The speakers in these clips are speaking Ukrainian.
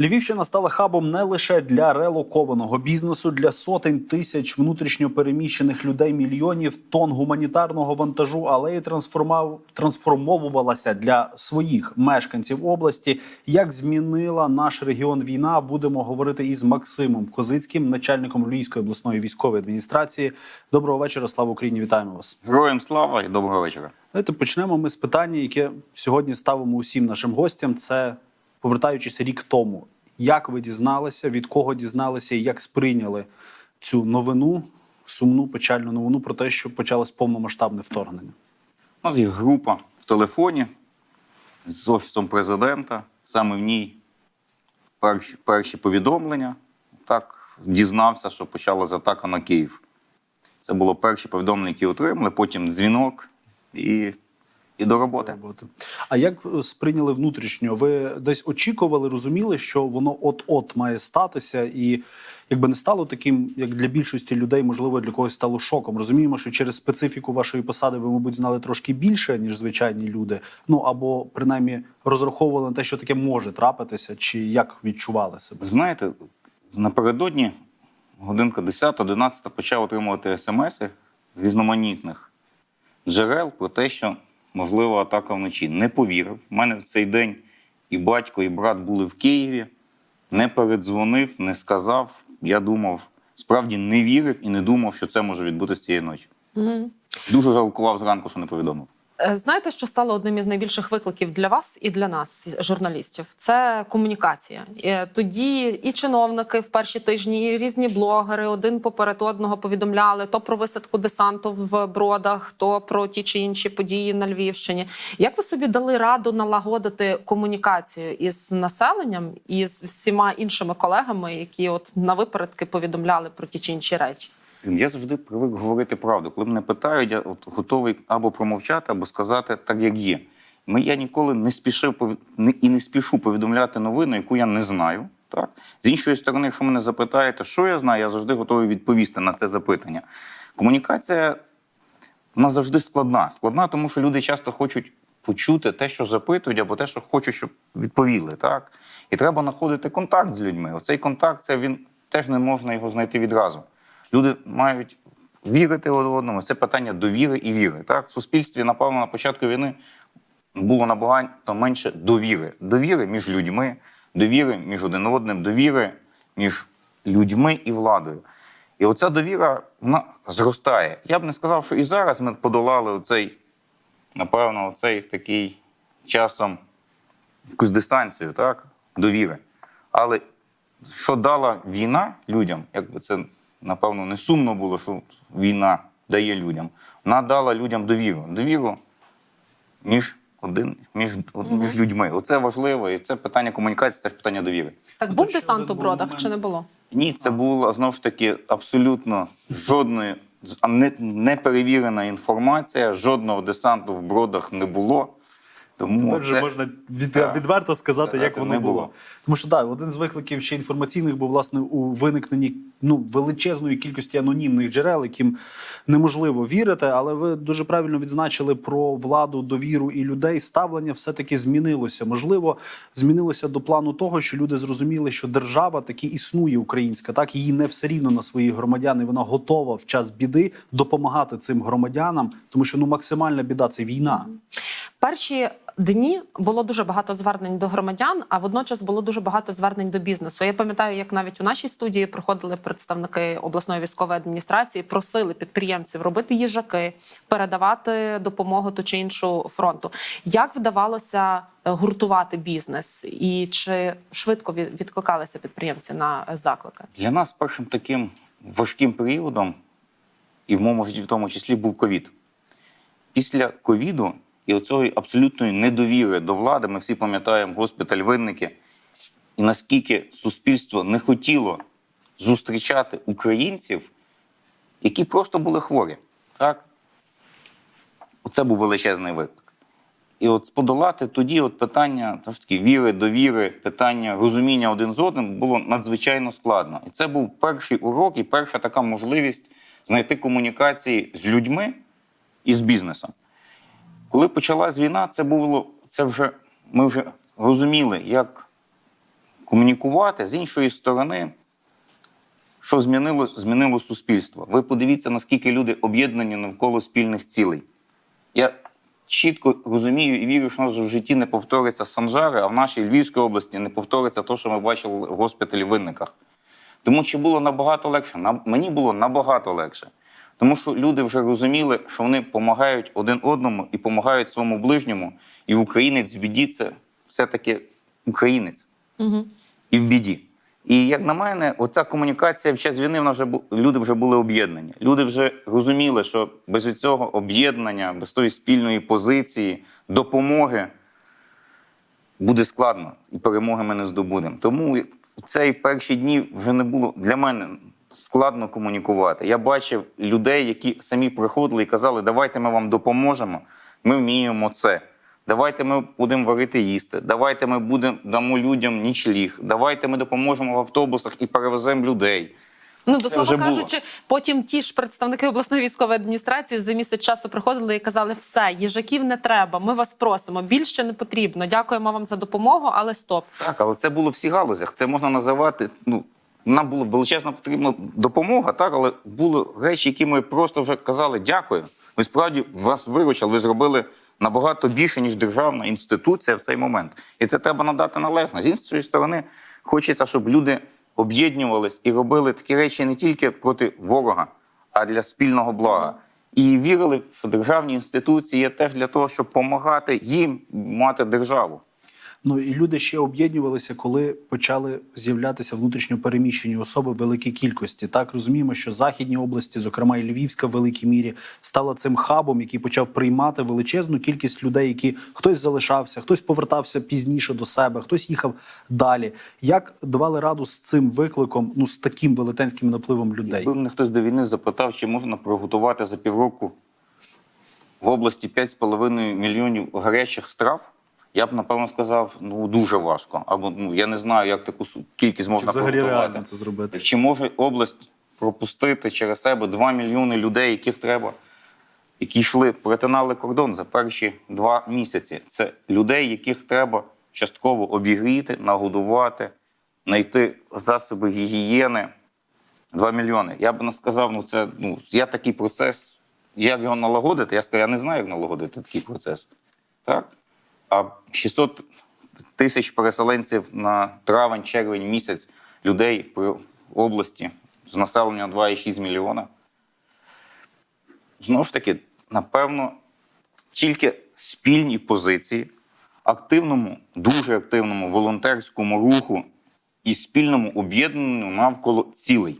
Львівщина стала хабом не лише для релокованого бізнесу, для сотень тисяч внутрішньо переміщених людей, мільйонів тонн гуманітарного вантажу, але й трансформав трансформовувалася для своїх мешканців області. Як змінила наш регіон війна? Будемо говорити із Максимом Козицьким, начальником Львівської обласної військової адміністрації. Доброго вечора. Слава Україні! Вітаємо вас. Героям слава і доброго вечора. Давайте почнемо ми з питання, яке сьогодні ставимо усім нашим гостям. Це повертаючись рік тому. Як ви дізналися, від кого дізналися і як сприйняли цю новину, сумну печальну новину про те, що почалось повномасштабне вторгнення? У нас є група в телефоні з офісом президента. Саме в ній перші, перші повідомлення. Так дізнався, що почалася атака на Київ. Це було перші повідомлення, які отримали, потім дзвінок і, і до роботи. роботи. А як е, сприйняли внутрішньо? Ви десь очікували, розуміли, що воно от-от має статися, і якби не стало таким, як для більшості людей, можливо, для когось стало шоком. Розуміємо, що через специфіку вашої посади ви, мабуть, знали трошки більше, ніж звичайні люди. Ну або принаймні розраховували на те, що таке може трапитися, чи як відчували себе? Знаєте, напередодні годинка 10-11 почав отримувати смс з різноманітних джерел про те, що можлива атака вночі. Не повірив. У мене в цей день і батько, і брат були в Києві, не передзвонив, не сказав. Я думав, справді не вірив і не думав, що це може відбутися цієї ночі. Мгм. Дуже жалкував зранку, що не повідомив. Е, Знаєте, що стало одним із найбільших викликів для вас і для нас, журналістів? Це комунікація. Е, Тоді і чиновники в перші тижні, і різні блогери один поперед одного повідомляли то про висадку десанту в бродах, то про ті чи інші події на Львівщині. Як ви собі дали раду налагодити комунікацію із населенням і з всіма іншими колегами, які от на випередки повідомляли про ті чи інші речі? Я завжди привик говорити правду. Коли мене питають, я от готовий або промовчати, або сказати так, як є. Ми, я ніколи не спішив і не спішу повідомляти новину, яку я не знаю. Так? З іншої сторони, якщо мене запитаєте, що я знаю, я завжди готовий відповісти на це запитання. Комунікація вона завжди складна. Складна, тому що люди часто хочуть почути те, що запитують, або те, що хочуть, щоб відповіли. Так? І треба знаходити контакт з людьми. Оцей контакт це він теж не можна його знайти відразу. Люди мають вірити один одному. Це питання довіри і віри. Так? В суспільстві, напевно, на початку війни було набагато менше довіри. Довіри між людьми, довіри між один одним, довіри між людьми і владою. І оця довіра вона зростає. Я б не сказав, що і зараз ми подолали оцей, напевно, оцей такий часом якусь дистанцію, так? довіри. Але що дала війна людям, якби це напевно не сумно було, що війна дає людям. Вона дала людям довіру. Довіру між один між, між людьми. Оце важливо, і це питання комунікації, теж питання довіри. Так був десант у бродах чи не було? Ні, це була знову ж таки абсолютно жодної не, неперевірена інформація, жодного десанту в бродах не було. Тому Тепер вже це... можна від, Так. відверто сказати, Так, як воно було. було. Тому що так, один з викликів ще інформаційних був власне у виникненні ну величезної кількості анонімних джерел, яким неможливо вірити. Але ви дуже правильно відзначили про владу, довіру і людей. Ставлення все таки змінилося. Можливо, змінилося до плану того, що люди зрозуміли, що держава таки існує українська, так її не все рівно на своїх громадян, і вона готова в час біди допомагати цим громадянам, тому що ну максимальна біда це війна. Перші дні було дуже багато звернень до громадян, а водночас було дуже багато звернень до бізнесу. Я пам'ятаю, як навіть у нашій студії приходили представники обласної військової адміністрації, просили підприємців робити їжаки, передавати допомогу ту чи іншу фронту. Як вдавалося е, гуртувати бізнес, і чи швидко відкликалися підприємці на заклики? Для нас першим таким важким періодом, і в моєму житті в тому числі, був ковід. Після ковіду і оцієї абсолютної недовіри до влади, ми всі пам'ятаємо госпіталь винники, і наскільки суспільство не хотіло зустрічати українців, які просто були хворі. Так? Оце був величезний виклик. І от подолати тоді от питання ж таки, віри, довіри, питання розуміння один з одним було надзвичайно складно. І це був перший урок і перша така можливість знайти комунікації з людьми і з бізнесом. Коли почалась війна, це було це вже ми вже розуміли, як комунікувати з іншої сторони. Що змінило, змінило суспільство? Ви подивіться, наскільки люди об'єднані навколо спільних цілей. Я чітко розумію і вірю, що у нас в житті не повториться Санжари, а в нашій Львівській області не повториться те, що ми бачили в госпіталі в Винниках. Тому що було набагато легше. Мені було набагато легше. Тому що люди вже розуміли, що вони допомагають один одному і допомагають своєму ближньому. І українець в біді це все-таки українець Угу. і в біді. І як на мене, оця комунікація в час війни вона вже бу- люди вже були об'єднані. Люди вже розуміли, що без цього об'єднання, без тої спільної позиції, допомоги буде складно, і перемоги ми не здобудемо. Тому цей перші дні вже не було для мене складно комунікувати. Я бачив людей, які самі приходили і казали, давайте ми вам допоможемо, ми вміємо це. Давайте ми будемо варити їсти, давайте ми будемо дамо людям нічліг, давайте ми допоможемо в автобусах і перевеземо людей. Ну, до слова вже було. кажучи, потім ті ж представники обласної військової адміністрації за місяць часу приходили і казали: все, їжаків не треба. Ми вас просимо. Більше не потрібно. Дякуємо вам за допомогу, але стоп. Так, але це було в всіх галузях. Це можна називати. Ну, нам була величезна потрібна допомога, так, але були речі, які ми просто вже казали дякую. Ви справді вас виручили, ви зробили набагато більше, ніж державна інституція в цей момент. І це треба надати належно. З іншої сторони, хочеться, щоб люди об'єднувались і робили такі речі не тільки проти ворога, а для спільного блага. І вірили, що державні інституції є теж для того, щоб допомагати їм мати державу. Ну і люди ще об'єднувалися, коли почали з'являтися внутрішньо переміщені особи в великій кількості. Так розуміємо, що західні області, зокрема і Львівська, в великій мірі, стала цим хабом, який почав приймати величезну кількість людей, які хтось залишався, хтось повертався пізніше до себе, хтось їхав далі. Як давали раду з цим викликом, ну з таким велетенським напливом людей? Якби мене хтось до війни запитав, чи можна приготувати за півроку в області 5,5 мільйонів гарячих страв, я б напевно сказав, ну дуже важко. Або ну я не знаю, як таку кількість Чи можна взагалі реально це зробити? Чи може область пропустити через себе 2 мільйони людей, яких треба, які йшли, перетинали кордон за перші два місяці? Це людей, яких треба частково обігріти, нагодувати, знайти засоби гігієни. 2 мільйони. Я б не сказав, ну це ну я такий процес. Як його налагодити? Я сказав, я не знаю, як налагодити такий процес. Так? А 600 тисяч переселенців на травень, червень місяць людей при області з населенням 2,6 мільйона. Знову ж таки, напевно, тільки спільні позиції, активному, дуже активному волонтерському руху і спільному об'єднанню навколо цілей.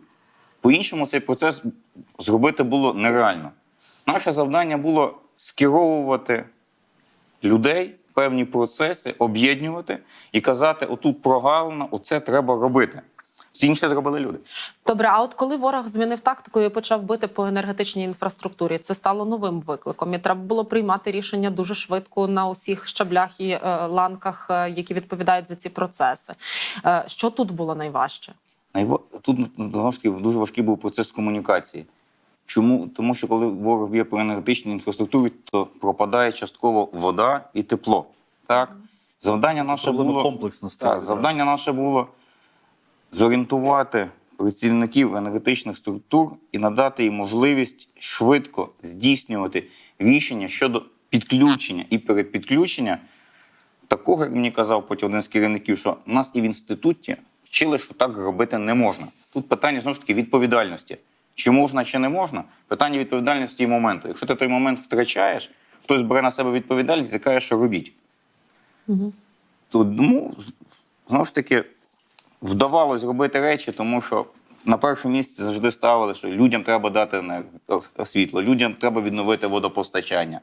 По-іншому цей процес зробити було нереально. Наше завдання було скеровувати людей, певні процеси, об'єднувати і казати: отут прогалина, оце треба робити. Всі інше зробили люди. Добре, а от коли ворог змінив тактику і почав бити по енергетичній інфраструктурі, це стало новим викликом. І треба було приймати рішення дуже швидко на усіх щаблях і е, ланках, е, які відповідають за ці процеси. Е, що тут було найважче? Найва- Тут знову ж таки дуже важкий був процес комунікації. Чому? Тому що коли ворог б'є по енергетичній інфраструктурі, то пропадає частково вода і тепло. Так? Завдання наше Проблема було комплексна стала Так, завдання наше було зорієнтувати працівників енергетичних структур і надати їм можливість швидко здійснювати рішення щодо підключення і передпідключення такого, як мені казав потім один з керівників, що нас і в інституті вчили, що так робити не можна. Тут питання знову ж таки відповідальності. Чи можна, чи не можна? Питання відповідальності і моменту. Якщо ти той момент втрачаєш, хтось бере на себе відповідальність і каже, що робіть. Угу. Тому знову ж таки вдавалось робити речі, тому що на першому місці завжди ставили, що людям треба дати світло, людям треба відновити водопостачання.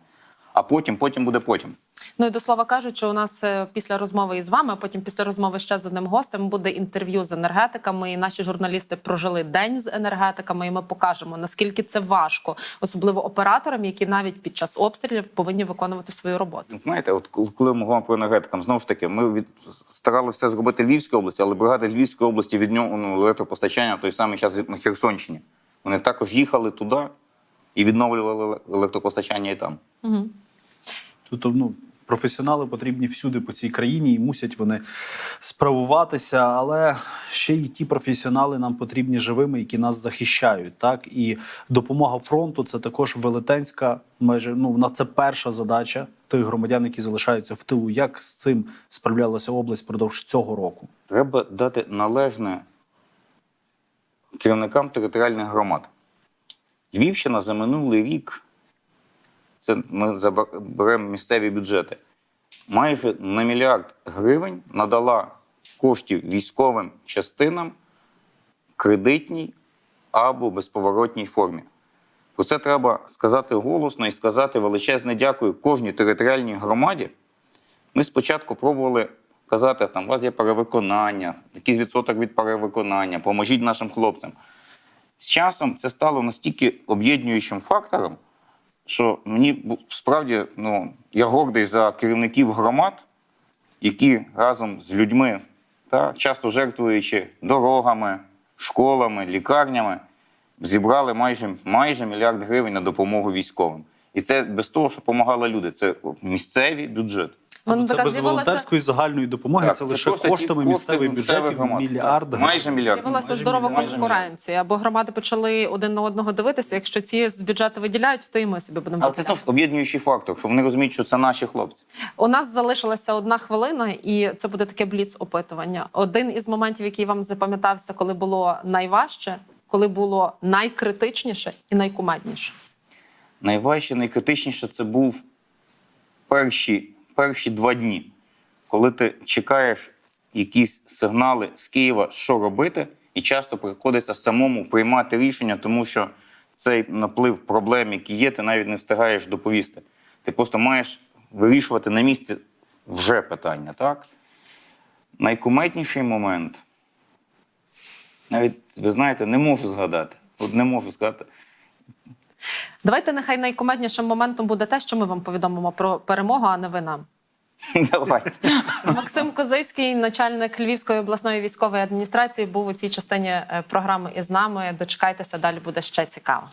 А потім, потім буде потім. Ну і до слова кажучи, у нас е, після розмови із вами, а потім після розмови ще з одним гостем буде інтерв'ю з енергетиками. І наші журналісти прожили день з енергетиками, і ми покажемо наскільки це важко, особливо операторам, які навіть під час обстрілів повинні виконувати свою роботу. Знаєте, от коли- ми говоримо про енергетикам, знову ж таки, ми від старалися зробити Львівську область, але бригада з Львівської області від нього ну, електропостачання той самий час на Херсонщині. Вони також їхали туди і відновлювали електропостачання і там. Угу. Тобто, ну професіонали потрібні всюди по цій країні і мусять вони справуватися. Але ще й ті професіонали нам потрібні живими, які нас захищають. Так і допомога фронту це також велетенська, майже ну на це перша задача тих громадян, які залишаються в тилу. Як з цим справлялася область впродовж цього року? Треба дати належне керівникам територіальних громад. Львівщина за минулий рік, це ми забер- беремо місцеві бюджети, майже на мільярд гривень надала коштів військовим частинам кредитній або безповоротній формі. Про це треба сказати голосно і сказати величезне дякую кожній територіальній громаді. Ми спочатку пробували казати, там у вас є перевиконання, якийсь відсоток від перевиконання, поможіть нашим хлопцям. З часом це стало настільки об'єднуючим фактором, що мені справді ну, я гордий за керівників громад, які разом з людьми, та, часто жертвуючи дорогами, школами, лікарнями, зібрали майже, майже мільярд гривень на допомогу військовим. І це без того, що допомагали люди, це місцеві бюджети. Воно Тобто це без волонтерської загальної допомоги, Так, це це лише коштами місцевих бюджетів мільярд майже мільярд. З'явилася здорова. Майже конкуренція, бо громади почали один на одного дивитися. Якщо ці з бюджету виділяють, то і ми собі будемо. Але це знов об'єднуючий фактор, що вони розуміють, що це наші хлопці. У нас залишилася одна хвилина, і це буде таке бліц опитування. Один із моментів, який вам запам'ятався, коли було найважче, коли було найкритичніше і найкумедніше. Найважче, найкритичніше це був перші, перші два дні, коли ти чекаєш якісь сигнали з Києва, що робити, і часто приходиться самому приймати рішення, тому що цей наплив проблем, які є, ти навіть не встигаєш доповісти. Ти просто маєш вирішувати на місці вже питання, так? Найкуметніший момент. Навіть, ви знаєте, не можу згадати. От не можу згадати. Давайте нехай найкомеднішим моментом буде те, що ми вам повідомимо про перемогу, а не ви нам. Давайте. Максим Козицький, начальник Львівської обласної військової адміністрації, був у цій частині е, програми із нами. Дочекайтеся, далі буде ще цікаво.